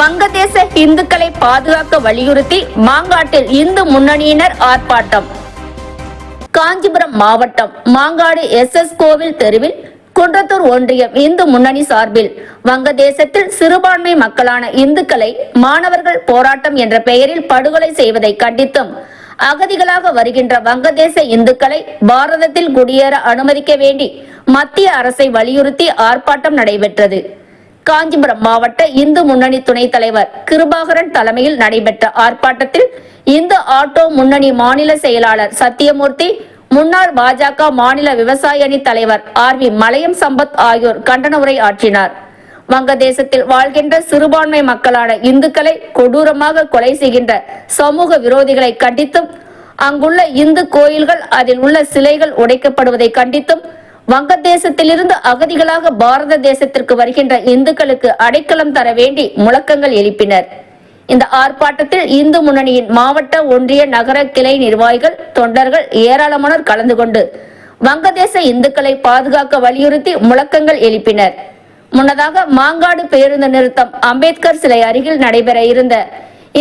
வங்கதேச இந்துக்களை பாதுகாக்க வலியுறுத்தி மாங்காட்டில் இந்து முன்னணியினர் ஆர்ப்பாட்டம். காஞ்சிபுரம் மாவட்டம் மாங்காடு எஸ் எஸ் கோவில் தெருவில் குன்றத்தூர் ஒன்றியம் இந்து முன்னணி சார்பில் வங்கதேசத்தில் சிறுபான்மை மக்களான இந்துக்களை மாணவர்கள் போராட்டம் என்ற பெயரில் படுகொலை செய்வதை கண்டித்தும் அகதிகளாக வருகின்ற வங்கதேச இந்துக்களை பாரதத்தில் குடியேற அனுமதிக்க வேண்டி மத்திய அரசை வலியுறுத்தி ஆர்ப்பாட்டம் நடைபெற்றது. காஞ்சிபுரம் மாவட்ட இந்து முன்னணி துணைத் தலைவர் கிருபாகரன் தலைமையில் நடைபெற்ற ஆர்ப்பாட்டத்தில் இந்து ஆட்டோ முன்னணி மாநில செயலாளர் சத்தியமூர்த்தி முன்னாள் பாஜக மாநில விவசாய அணி தலைவர் ஆர் வி மலையம் சம்பத் ஆகியோர் கண்டன உரை ஆற்றினார். வங்கதேசத்தில் வாழ்கின்ற சிறுபான்மை மக்களான இந்துக்களை கொடூரமாக கொலை செய்கின்ற சமூக விரோதிகளை கண்டித்தும் அங்குள்ள இந்து கோயில்கள் அதில் உள்ள சிலைகள் உடைக்கப்படுவதை கண்டித்தும் வங்கதேசத்திலிருந்து அகதிகளாக பாரத தேசத்திற்கு வருகின்ற இந்துக்களுக்கு அடைக்கலம் தர வேண்டி முழக்கங்கள் எழுப்பினர். இந்த ஆர்ப்பாட்டத்தில் இந்து முன்னணியின் மாவட்ட ஒன்றிய நகர கிளை நிர்வாகிகள் தொண்டர்கள் ஏராளமானோர் கலந்து கொண்டு வங்கதேச இந்துக்களை பாதுகாக்க வலியுறுத்தி முழக்கங்கள் எழுப்பினர். முன்னதாக மாங்காடு பேருந்து நிறுத்தம் அம்பேத்கர் சிலை அருகில் நடைபெற இருந்த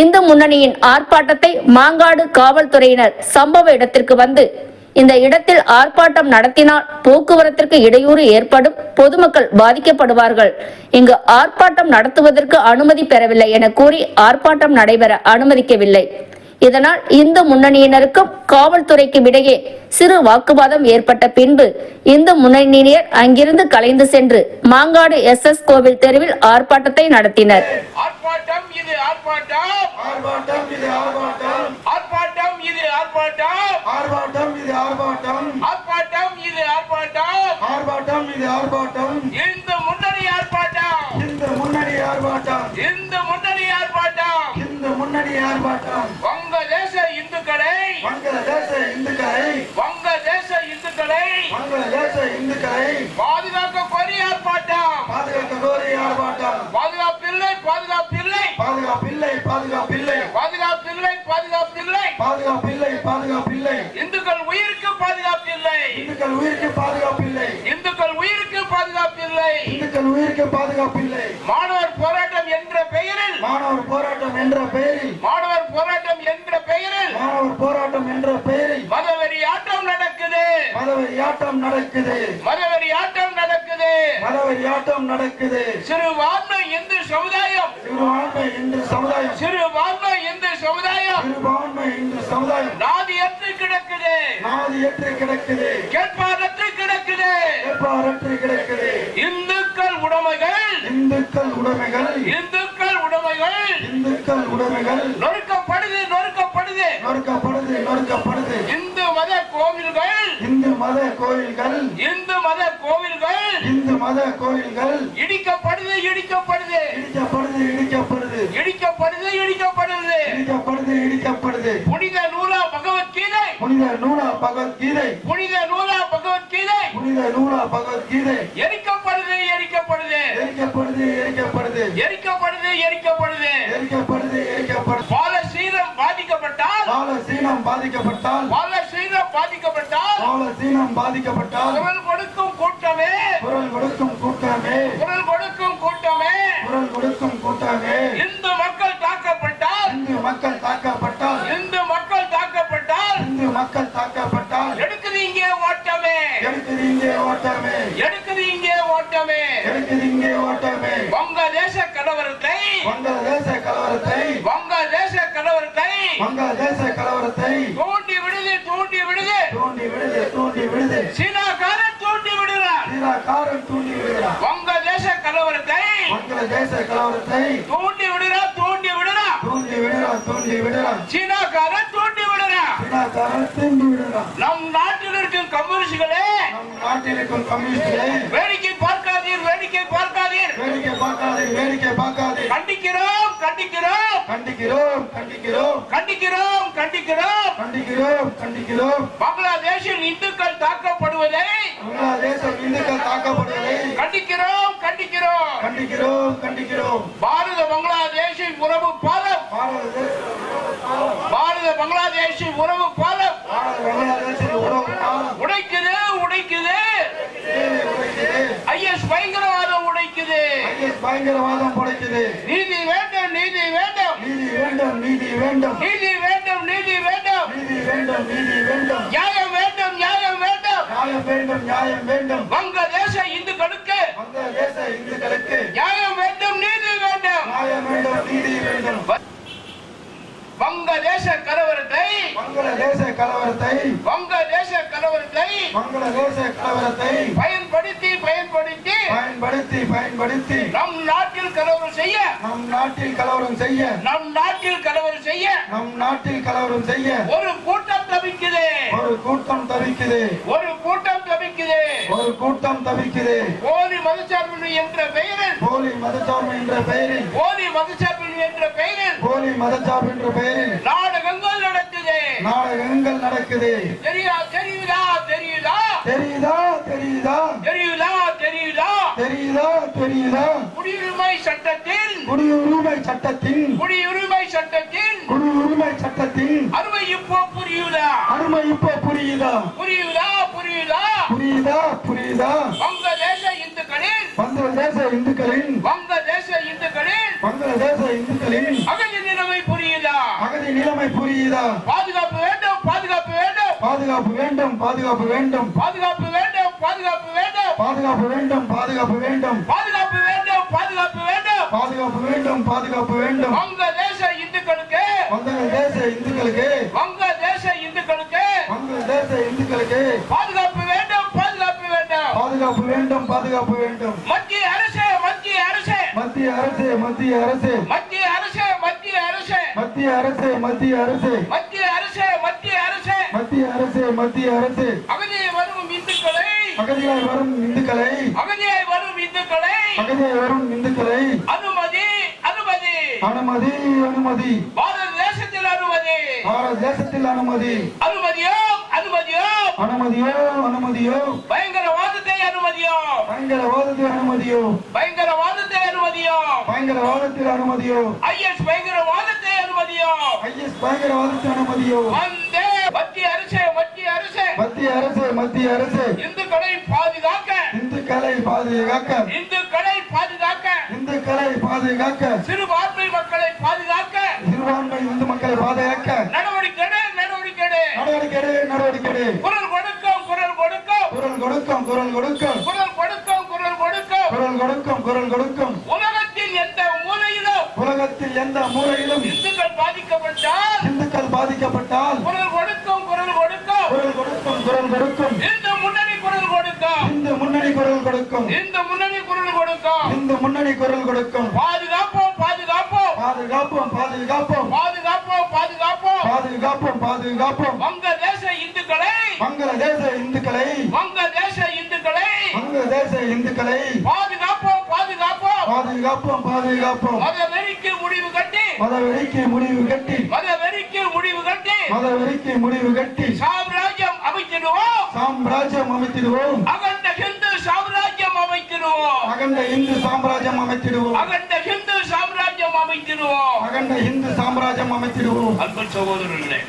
இந்து முன்னணியின் ஆர்ப்பாட்டத்தை மாங்காடு காவல்துறையினர் சம்பவ இடத்திற்கு வந்து இந்த இடத்தில் ஆர்ப்பாட்டம் நடத்தினால் போக்குவரத்திற்கு இடையூறு ஏற்படும் பொதுமக்கள் பாதிக்கப்படுவார்கள். இங்கு ஆர்ப்பாட்டம் நடத்துவதற்கு அனுமதி பெறவில்லை என கூறி ஆர்ப்பாட்டம் நடைபெற அனுமதிக்கவில்லை. இதனால் இந்து முன்னணியினருக்கும் காவல்துறைக்கும் இடையே சிறு வாக்குவாதம் ஏற்பட்ட பின்பு இந்து முன்னணியினர் அங்கிருந்து கலைந்து சென்று மாங்காடு எஸ் எஸ் கோவில் தெருவில் ஆர்ப்பாட்டத்தை நடத்தினர் ஆர்ப்பாட்டம் இது ஆர்ப்பாட்டம் ஆர்ப்பாட்டம் இது ஆர்ப்பாட்டம் ஆர்ப்பாட்டம் இது ஆர்ப்பாட்டம் இது ஆர்ப்பாட்டம். ஆர்ப்பாட்டம் இது ஆர்ப்பாட்டம். ஆர்ப்பாட்டம் இது ஆர்ப்பாட்டம். இந்த முன்னணி ஆர்ப்பாட்டம். இந்த முன்னணி ஆர்ப்பாட்டம். இந்த முன்னணி ஆர்ப்பாட்டம். இந்த முன்னணி ஆர்ப்பாட்டம். வங்கதேச இந்துக்களை. வங்கதேச இந்துக்களை. வங்கதேச இந்துக்களை. வங்கதேச இந்துக்களை. பாதுகாக்க கோரி ஆர்ப்பாட்டம். பாதுகாக்க கோரி ஆர்ப்பாட்டம். பாதுகாப்பில்லை பாதுகாப்பில்லை. பாதுகாப்பில்லை. பாதுகாப்பில்லை இந்துக்கள் உயிருக்கு பாதுகாப்பில்லை. இந்துக்கள் உயிருக்கு பாதுகாப்பில்லை. இந்துக்கள் உயிருக்கு பாதுகாப்பில்லை. மாணவர் போராட்டம் என்ற பெயரில். மாணவர் போராட்டம் என்ற பெயரில். மாணவர் போராட்டம் என்ற பெயரில். மாணவர் போராட்டம் என்ற பெயரில். மதவெறி ஆட்டம் நடக்குது. மதவெறியாட்டம் நடக்குது. மதவெறி ஆட்டம் நடக்குது. மதவெறியாட்டம் நடக்குது. சிறுபான்மை இந்து சமுதாயம். சிறுபான்மை இந்து சமுதாயம். சிறுபான்மை இந்து சமுதாயம். சிறுபான்மை இந்து சமுதாயம். நாதியற்று நாதியற்று கிடக்குது. கேட்பாரற்று கிடக்குது. கேட்பாரற்று கிடக்குது. இந்துக்கள் உடைமைகள். இந்துக்கள் உடைமைகள். இந்துக்கள் உடைமைகள். இந்துக்கள் உடைமைகள். நொறுக்கப்படுது நொறுக்கப்படுது. நொறுக்கப்படுது நொறுக்கப்படுது. இந்து மத கோவில்கள். இந்து மத கோயில்கள் இந்து மத கோவில்கள். இந்து மத கோயில்கள் இடிக்கப்படுது இடிக்கப்படுது. இடிக்கப்படுது இடிக்கப்படுது. இடிக்கப்படுது இடிக்கப்படுது. இடிக்கப்படுது இடிக்கப்படுது. புனித நூலா புனித நூலா பகவத்கீதை புனித நூலா பகவத்கீதை. புனித நூலா பகவத்கீதை எரிக்கப்படுது எரிக்கப்படுது. எரிக்கப்படுது எரிக்கப்படுது. எரிக்கப்படுது எரிக்கப்படுது. எரிக்கப்படுது எரிக்கப்படுது. பாலசீனம் பாதிக்கப்பட்டால். பால சீனம் பாதிக்கப்பட்டால். பாலசீனம் பாதிக்கப்பட்டால். பால சீனம் பாதிக்கப்பட்டால். குரல் கொடுக்கும் கூட்டமே. குரல் கொடுக்கும் கூட்டமே. குரல் கொடுக்கும் கூட்டமே. குரல் கொடுக்கும் கூட்டமே. இந்து மக்கள் தாக்கப்பட்டால் இந்து மக்கள் தாக்கப்பட்டால் இந்து மக்கள் தாக்கப்பட்டால் இந்து மக்கள் தாக்கப்பட்டால் எடுக்குது இங்கே ஓட்டமே எடுக்குது இங்கே ஓட்டமே எடுக்குது இங்கே ஓட்டமே எடுக்குது இங்கே ஓட்டமே வங்கதேச கலவரத்தை. வங்கதேச கலவரத்தை. வங்கதேச கலவரத்தை. வங்கதேச கலவரத்தை. தூண்டி விடுது தூண்டி விடுது. தூண்டி விடுது தூண்டி விடுது. சீனாக்காரன் தூண்டி விடுறான். சீனாக்காரன் தூண்டி விடுகிறான் வங்கதேச கலவரத்தை. வங்கதேச கலவரத்தை. தூண்டி விடுறா தூண்டி விடுறா. தூண்டி விடுறான் தூண்டி விடுறான் சீனாக்காரன் தூண்டி விடுறான். சீனாக்காரன் தூண்டி விடுறான். நம் நாட்டில் இருக்கும் கம்யூனிஸ்டுகளே. நம் நாட்டில் இருக்கும் கம்யூனிஸ்டுகளை. வேடிக்கை பார்க்காதீர் வேடிக்கை பார்க்காதீர். வேடிக்கை பார்க்காதே வேடிக்கை பார்க்காதே. கண்டிக்கிறோம் கண்டிக்கிறோம். கண்டிக்கிறோம் கண்டிக்கிறோம். கண்டிக்கிறோம் கண்டிக்கிறோம். கண்டிக்கிறோம் கண்டிக்கிறோம். பங்களாதேஷில் இந்துக்கள் தாக்கப்படுவதை பங்களாதேசம் இந்துக்கள் தாக்கப்படுவதை கண்டிக்கிறோம் கண்டிக்கிறோம். கண்டிக்கிறோம் கண்டிக்கிறோம். பாரத பங்களாதேஷின் உறவு பாரத பங்களாதேஷின் உறவு பாலம். உடைக்குது உடைக்குது. உடைக்குது. ஐஎஸ் பயங்கரவாதம் உடைக்குது. பயங்கரவாதம் படைக்குது நீதி வேண்டும் நீதி வேண்டும். நீதி வேண்டும் நீதி வேண்டும். நீதி வேண்டும் நீதி வேண்டும் நீதி வேண்டும் நீதி வேண்டும் நியாயம் வேண்டும் நியாயம் வேண்டும். நியாயம் வேண்டும் நியாயம் வேண்டும் வங்கதேச இந்துக்களுக்கு. வங்கதேச இந்துக்களுக்கு. நியாயம் வேண்டும் நீதி வேண்டும். நியாயம் வேண்டும் நீதி வேண்டும். வங்கதேச கலவரத்தை வங்கதேச கலவரத்தை வங்கதேச கலவரத்தை வங்கதேச கலவரத்தை பயன்படுத்தி பயன்படுத்தி பயன்படுத்தி பயன்படுத்தி நம் நாட்டில் கலவரம் செய்ய நம் நாட்டில் கலவரம் செய்ய நம் நாட்டில் கலவரம் செய்ய நம் நாட்டில் கலவரம் செய்ய ஒரு கூட்டம் தவிக்குது. ஒரு கூட்டம் தவிக்குது. ஒரு கூட்டம் தவிக்குது. ஒரு கூட்டம் தவிக்குது. போலி மதச்சார்பின்மை என்ற பெயரில் போலி மதச்சார்பு என்ற பெயரில் போலி மதச்சார்பின்மை என்ற பெயரில் போலி மதச்சார்பு என்ற பெயரில் நாடகங்கள் நடக்குது. நாடகங்கள் நடக்குது. தெரியா தெரியுதா தெரியுதா? தெரியுதா தெரியுதா? தெரியுதா தெரியுதா? தெரியுதா தெரியுதா? குடியுரிமை சட்டத்தில் குடியுரிமை சட்டத்தின் குடியுரிமை சட்டத்தில் குடியுரிமை சட்டத்தின் அருமை இப்போ புரியுதா? அருமை இப்போ புரியுதா? புரியுதா புரியுதா? புரியுதா புரியுதா? வங்கதேச இந்துக்களின் வங்கதேச இந்துக்களில் வங்கதேச இந்துக்களின் அகதி நிலைமை புரியுதா? அகதி நிலைமை புரியுதா? பாதுகாப்பு வேண்டும் பாதுகாப்பு வேண்டும். பாதுகாப்பு வேண்டும் பாதுகாப்பு வேண்டும். பாதுகாப்பு வேண்டும் பாதுகாப்பு வேண்டும். பாதுகாப்பு வேண்டும் பாதுகாப்பு வேண்டும். பாதுகாப்பு வேண்டும் பாதுகாப்பு வேண்டும். பாதுகாப்பு வேண்டும் பாதுகாப்பு வேண்டும். வங்கதேச இந்துக்களுக்கு. வங்கதேச இந்துக்களுக்கு. வங்கதேச இந்துக்களுக்கு. வங்கதேச இந்துக்களுக்கு. பாதுகாப்பு வேண்டும் பாதுகாப்பு வேண்டும். பாதுகாப்பு வேண்டும் பாதுகாப்பு வேண்டும் மத்திய அரசு மத்திய அரசு மத்திய அரசு மத்திய அரசு. மத்திய அரசு மத்திய அரசு. மத்திய அரசு மத்திய அரசு. மத்திய அரசு மத்திய அரசு. மத்திய அரசு மத்திய அரசு. அகதியை வரும் இந்துக்களை. அகதியாய் வரும் இந்துக்களை. அகதியை வரும் இந்துக்களை. அகதியாய் வரும் இந்துக்களை. அனுமதி அனுமதி. அனுமதி அனுமதி. பாரத தேசத்தில் அனுமதி. பாரத தேசத்தில் அனுமதி. அனுமதியோ அனுமதியோ. அனுமதியோ அனுமதியோ. பயங்கரவாதத்தை அனுமதியோ. பயங்கரவாதத்தை அனுமதியோ. பயங்கரவாதத்தில் அனுமதியோ? ஐஎஸ் பயங்கரவாதத்தை அனுமதியோ? ஐஎஸ் பயங்கரவாதத்தில் அனுமதியோ? வந்தே மத்திய அரசு மத்திய அரசு. மத்திய அரசு மத்திய அரசு. இந்துக்களை பாதுகாக்க. இந்துக்களை பாதுகாக்க. இந்துக்களை பாதுகாக்க. இந்துக்களை பாதுகாக்க. சிறுபான்மை மக்களை பாதுகாக்க. சிறுபான்மை இந்து மக்களை பாதுகாக்க. நடவடிக்கை நடவடிக்கை. நடவடிக்கை நடவடிக்கை. குரல் கொடுக்கும் குரல் கொடுக்கும். குரல் கொடுக்கும் குரல் கொடுக்கும். குரல் கொடுக்கும் குரல் கொடுக்கும். குரல் கொடுக்கும் குரல் கொடுக்கும். மூலையிலும் உலகத்தில் எந்த மூலையிலும் இந்துக்கள் பாதிக்கப்பட்டால் இந்துக்கள் பாதிக்கப்பட்டால் குரல் கொடுக்கும் குரல் கொடுக்கும். குரல் கொடுக்கும் குரல் கொடுக்கும். இந்து முன்னணி குரல் கொடுக்கும். இந்து முன்னணி குரல் கொடுக்கும். இந்து முன்னணி குரல் கொடுக்கும். இந்து முன்னணி குரல் கொடுக்கும். பாதுகாப்போம் பாதுகாப்போம். பாதுகாப்போம் பாதுகாப்போம். பாதுகாப்போம் பாதுகாப்போம். பாதுகாப்போம் பாதுகாப்போம். வங்கதேச இந்துக்களை. வங்கதேச இந்துக்களை. வங்கதேச இந்துக்களை. வங்கதேச இந்துக்களை. பாதுகாப்போம் பாதுகாப்போம். பாதுகாப்போம் பாதுகாப்போம். மத வெறிக்கு முடிவு கட்டி. மதவெறிக்கு முடிவு கட்டி. மத வெறிக்கு முடிவு கட்டி. மதவெறிக்கு முடிவு கட்டி சாம்ராஜ்யம் அமைச்சிடுவோம் சாம்ராஜ்யம் அமைத்திடுவோம். அகண்ட ஹிந்து சாம்ராஜ்யம் அமைத்திடுவோம். அகண்ட இந்து சாம்ராஜ்யம் அமைத்திடுவோம். அகண்ட ஹிந்து சாம்ராஜ்யம் அமைத்திடுவோம். அகண்ட இந்து சாம்ராஜ்யம் அமைத்திடுவோம். அன்பு சகோதரர்களே